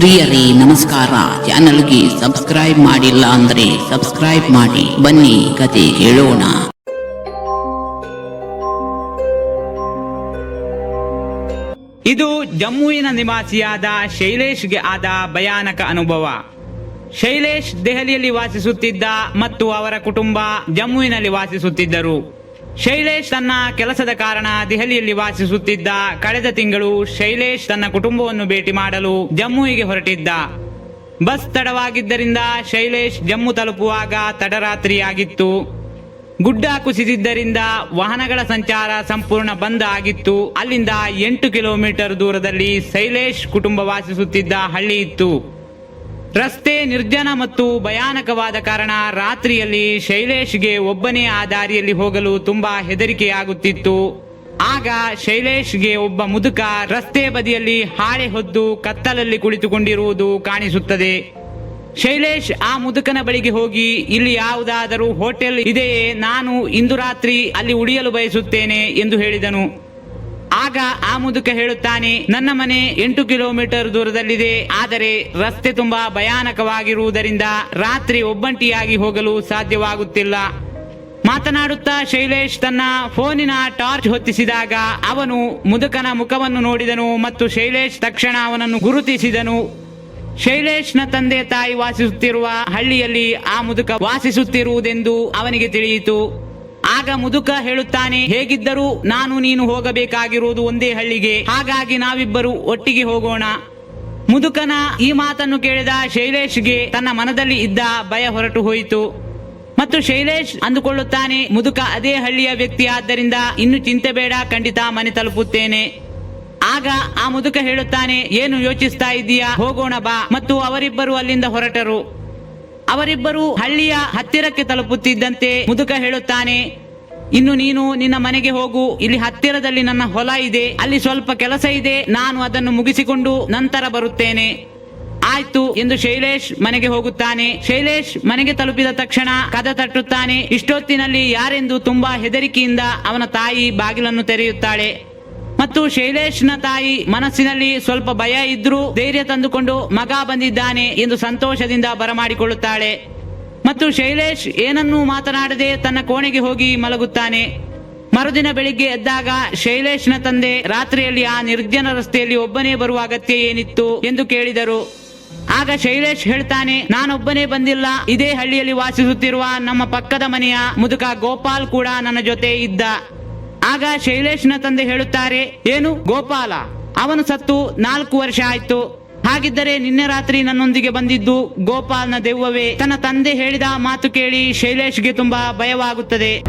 ಪ್ರಿಯರೇ, ನಮಸ್ಕಾರ. ಚಾನಲ್ಗೆ ಸಬ್ಸ್ಕ್ರೈಬ್ ಮಾಡಿಲ್ಲ ಅಂದ್ರೆ ಸಬ್ಸ್ಕ್ರೈಬ್ ಮಾಡಿ. ಬನ್ನಿ, ಕತೆ ಹೇಳೋಣ. ಇದು ಜಮ್ಮುವಿನ ನಿವಾಸಿಯಾದ ಶೈಲೇಶ್ಗೆ ಆದ ಭಯಾನಕ ಅನುಭವ. ಶೈಲೇಶ್ ದೆಹಲಿಯಲ್ಲಿ ವಾಸಿಸುತ್ತಿದ್ದ ಮತ್ತು ಅವರ ಕುಟುಂಬ ಜಮ್ಮುವಿನಲ್ಲಿ ವಾಸಿಸುತ್ತಿದ್ದರು. ಶೈಲೇಶ್ ತನ್ನ ಕೆಲಸದ ಕಾರಣ ದೆಹಲಿಯಲ್ಲಿ ವಾಸಿಸುತ್ತಿದ್ದ ಕಳೆದ ತಿಂಗಳು ಶೈಲೇಶ್ ತನ್ನ ಕುಟುಂಬವನ್ನು ಭೇಟಿ ಮಾಡಲು ಜಮ್ಮುವಿಗೆ ಹೊರಟಿದ್ದ. ಬಸ್ ತಡವಾಗಿದ್ದರಿಂದ ಶೈಲೇಶ್ ಜಮ್ಮು ತಲುಪುವಾಗ ತಡರಾತ್ರಿಯಾಗಿತ್ತು. ಗುಡ್ಡ ಕುಸಿದಿದ್ದರಿಂದ ವಾಹನಗಳ ಸಂಚಾರ ಸಂಪೂರ್ಣ ಬಂದ್ ಆಗಿತ್ತು. ಅಲ್ಲಿಂದ ಎಂಟು ಕಿಲೋಮೀಟರ್ ದೂರದಲ್ಲಿ ಶೈಲೇಶ್ ಕುಟುಂಬ ವಾಸಿಸುತ್ತಿದ್ದ ಹಳ್ಳಿ ಇತ್ತು. ರಸ್ತೆ ನಿರ್ಜನ ಮತ್ತು ಭಯಾನಕವಾದ ಕಾರಣ ರಾತ್ರಿಯಲ್ಲಿ ಶೈಲೇಶ್ಗೆ ಒಬ್ಬನೇ ಆ ದಾರಿಯಲ್ಲಿ ಹೋಗಲು ತುಂಬಾ ಹೆದರಿಕೆಯಾಗುತ್ತಿತ್ತು. ಆಗ ಶೈಲೇಶ್ಗೆ ಒಬ್ಬ ಮುದುಕ ರಸ್ತೆ ಬದಿಯಲ್ಲಿ ಹಾಳೆ ಹೊದ್ದು ಕತ್ತಲಲ್ಲಿ ಕುಳಿತುಕೊಂಡಿರುವುದು ಕಾಣಿಸುತ್ತದೆ. ಶೈಲೇಶ್ ಆ ಮುದುಕನ ಬಳಿಗೆ ಹೋಗಿ, ಇಲ್ಲಿ ಯಾವುದಾದರೂ ಹೋಟೆಲ್ ಇದೆಯೇ? ನಾನು ಇಂದು ರಾತ್ರಿ ಅಲ್ಲಿ ಉಳಿಯಲು ಬಯಸುತ್ತೇನೆ, ಎಂದು ಹೇಳಿದನು. ಆಗ ಆ ಮುದುಕ ಹೇಳುತ್ತಾನೆ, ನನ್ನ ಮನೆ ಎಂಟು ಕಿಲೋಮೀಟರ್ ದೂರದಲ್ಲಿದೆ. ಆದರೆ ರಸ್ತೆ ತುಂಬಾ ಭಯಾನಕವಾಗಿರುವುದರಿಂದ ರಾತ್ರಿ ಒಬ್ಬಂಟಿಯಾಗಿ ಹೋಗಲು ಸಾಧ್ಯವಾಗುತ್ತಿಲ್ಲ. ಮಾತನಾಡುತ್ತಾ ಶೈಲೇಶ್ ತನ್ನ ಫೋನಿನ ಟಾರ್ಚ್ ಹೊತ್ತಿಸಿದಾಗ ಅವನು ಮುದುಕನ ಮುಖವನ್ನು ನೋಡಿದನು ಮತ್ತು ಶೈಲೇಶ್ ತಕ್ಷಣ ಅವನನ್ನು ಗುರುತಿಸಿದನು. ಶೈಲೇಶ್ನ ತಂದೆ ತಾಯಿ ವಾಸಿಸುತ್ತಿರುವ ಹಳ್ಳಿಯಲ್ಲಿ ಆ ಮುದುಕ ವಾಸಿಸುತ್ತಿರುವುದೆಂದು ಅವನಿಗೆ ತಿಳಿಯಿತು. ಆಗ ಮುದುಕ ಹೇಳುತ್ತಾನೆ, ಹೇಗಿದ್ದರೂ ನಾನು ನೀನು ಹೋಗಬೇಕಾಗಿರುವುದು ಒಂದೇ ಹಳ್ಳಿಗೆ. ಹಾಗಾಗಿ ನಾವಿಬ್ಬರು ಒಟ್ಟಿಗೆ ಹೋಗೋಣ. ಮುದುಕನ ಈ ಮಾತನ್ನು ಕೇಳಿದ ಶೈಲೇಶ್ಗೆ ತನ್ನ ಮನದಲ್ಲಿ ಇದ್ದ ಭಯ ಹೊರಟು ಹೋಯಿತು. ಮತ್ತು ಶೈಲೇಶ್ ಅಂದುಕೊಳ್ಳುತ್ತಾನೆ, ಮುದುಕ ಅದೇ ಹಳ್ಳಿಯ ವ್ಯಕ್ತಿ, ಆದ್ದರಿಂದ ಇನ್ನು ಚಿಂತೆ ಬೇಡ, ಖಂಡಿತ ಮನೆ ತಲುಪುತ್ತೇನೆ. ಆಗ ಆ ಮುದುಕ ಹೇಳುತ್ತಾನೆ, ಏನು ಯೋಚಿಸ್ತಾ ಇದ್ದೀಯಾ? ಹೋಗೋಣ ಬಾ. ಮತ್ತು ಅವರಿಬ್ಬರು ಅಲ್ಲಿಂದ ಹೊರಟರು. ಅವರಿಬ್ಬರು ಹಳ್ಳಿಯ ಹತ್ತಿರಕ್ಕೆ ತಲುಪುತ್ತಿದ್ದಂತೆ ಮುದುಕ ಹೇಳುತ್ತಾನೆ ಇನ್ನು ನೀನು ನಿನ್ನ ಮನೆಗೆ ಹೋಗು. ಇಲ್ಲಿ ಹತ್ತಿರದಲ್ಲಿ ನನ್ನ ಹೊಲ ಇದೆ. ಅಲ್ಲಿ ಸ್ವಲ್ಪ ಕೆಲಸ ಇದೆ. ನಾನು ಅದನ್ನು ಮುಗಿಸಿಕೊಂಡು ನಂತರ ಬರುತ್ತೇನೆ. ಆಯ್ತು ಎಂದು ಶೈಲೇಶ್ ಮನೆಗೆ ಹೋಗುತ್ತಾನೆ. ಶೈಲೇಶ್ ಮನೆಗೆ ತಲುಪಿದ ತಕ್ಷಣ ಕದ ತಟ್ಟುತ್ತಾನೆ. ಇಷ್ಟೊತ್ತಿನಲ್ಲಿ ಯಾರೆಂದು ತುಂಬಾ ಹೆದರಿಕೆಯಿಂದ ಅವನ ತಾಯಿ ಬಾಗಿಲನ್ನು ತೆರೆಯುತ್ತಾಳೆ. ಮತ್ತು ಶೈಲೇಶ್ನ ತಾಯಿ ಮನಸ್ಸಿನಲ್ಲಿ ಸ್ವಲ್ಪ ಭಯ ಇದ್ರೂ ಧೈರ್ಯ ತಂದುಕೊಂಡು ಮಗ ಬಂದಿದ್ದಾನೆ ಎಂದು ಸಂತೋಷದಿಂದ ಬರಮಾಡಿಕೊಳ್ಳುತ್ತಾಳೆ. ಮತ್ತು ಶೈಲೇಶ್ ಏನನ್ನೂ ಮಾತನಾಡದೆ ತನ್ನ ಕೋಣೆಗೆ ಹೋಗಿ ಮಲಗುತ್ತಾನೆ. ಮರುದಿನ ಬೆಳಿಗ್ಗೆ ಎದ್ದಾಗ ಶೈಲೇಶ್ನ ತಂದೆ ರಾತ್ರಿಯಲ್ಲಿ ಆ ನಿರ್ಜನ ರಸ್ತೆಯಲ್ಲಿ ಒಬ್ಬನೇ ಬರುವ ಅಗತ್ಯ ಏನಿತ್ತು ಎಂದು ಕೇಳಿದರು. ಆಗ ಶೈಲೇಶ್ ಹೇಳ್ತಾನೆ, ನಾನೊಬ್ಬನೇ ಬಂದಿಲ್ಲ, ಇದೇ ಹಳ್ಳಿಯಲ್ಲಿ ವಾಸಿಸುತ್ತಿರುವ ನಮ್ಮ ಪಕ್ಕದ ಮನೆಯ ಮುದುಕ ಗೋಪಾಲ್ ಕೂಡ ನನ್ನ ಜೊತೆ ಇದ್ದ. ಆಗ ಶೈಲೇಶ್ನ ತಂದೆ ಹೇಳುತ್ತಾರೆ, ಏನು ಗೋಪಾಲ? ಅವನು ಸತ್ತು ನಾಲ್ಕು ವರ್ಷ ಆಯ್ತು. ಹಾಗಿದ್ದರೆ ನಿನ್ನೆ ರಾತ್ರಿ ನನ್ನೊಂದಿಗೆ ಬಂದಿದ್ದು ಗೋಪಾಲ್ನ ದೆವ್ವವೇ. ತನ್ನ ತಂದೆ ಹೇಳಿದ ಮಾತು ಕೇಳಿ ಶೈಲೇಶ್ಗೆ ತುಂಬಾ ಭಯವಾಗುತ್ತದೆ.